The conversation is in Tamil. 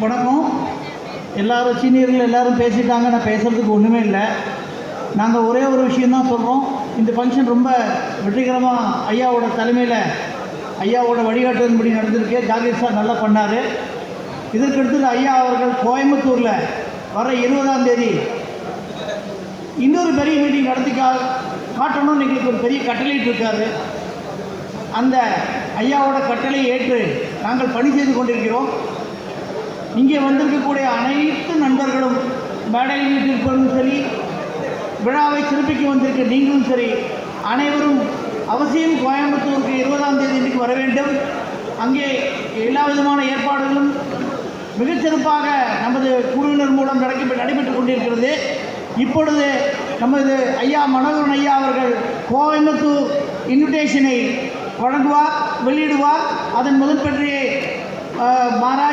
வணக்கம். எல்லாரும் சீனியர்கள் எல்லாரும் பேசிட்டாங்க. நான் பேசுகிறதுக்கு ஒன்றுமே இல்லை. நாங்கள் ஒரே ஒரு விஷயந்தான் சொல்கிறோம் இந்த ஃபங்க்ஷன் ரொம்ப வெற்றிகரமாக ஐயாவோட தலைமையில் ஐயாவோட வழிகாட்டுதன்படி நடந்திருக்கு. ஜாகிர் சார் நல்லா பண்ணார். இதற்கடுத்து ஐயா அவர்கள் கோயம்புத்தூரில் வர இருபதாம் தேதி இன்னொரு பெரிய மீட்டிங் நடத்தி கா காட்டணும்னு எங்களுக்கு ஒரு பெரிய கட்டளையிட்டு இருக்காரு. அந்த ஐயாவோட கட்டளையை ஏற்று நாங்கள் பணி செய்து கொண்டிருக்கிறோம். இங்கே வந்திருக்கக்கூடிய அனைத்து நண்பர்களும் மேடையில் வீட்டிற்கும் சரி விழாவை சிறப்பிக்க வந்திருக்க நீங்களும் சரி அனைவரும் அவசியம் கோயம்புத்தூருக்கு இருபதாம் தேதி இன்றைக்கு வர வேண்டும். அங்கே எல்லா விதமான ஏற்பாடுகளும் மிகச்சிறப்பாக நமது குழுவினர் மூலம் நடக்க நடைபெற்றுக் கொண்டிருக்கிறது. இப்பொழுது நமது ஐயா மனோகரன் ஐயா அவர்கள் கோயம்புத்தூர் இன்விடேஷனை வழங்குவார் வெளியிடுவார். அதன் முதல் பற்றியே மகாராஜ்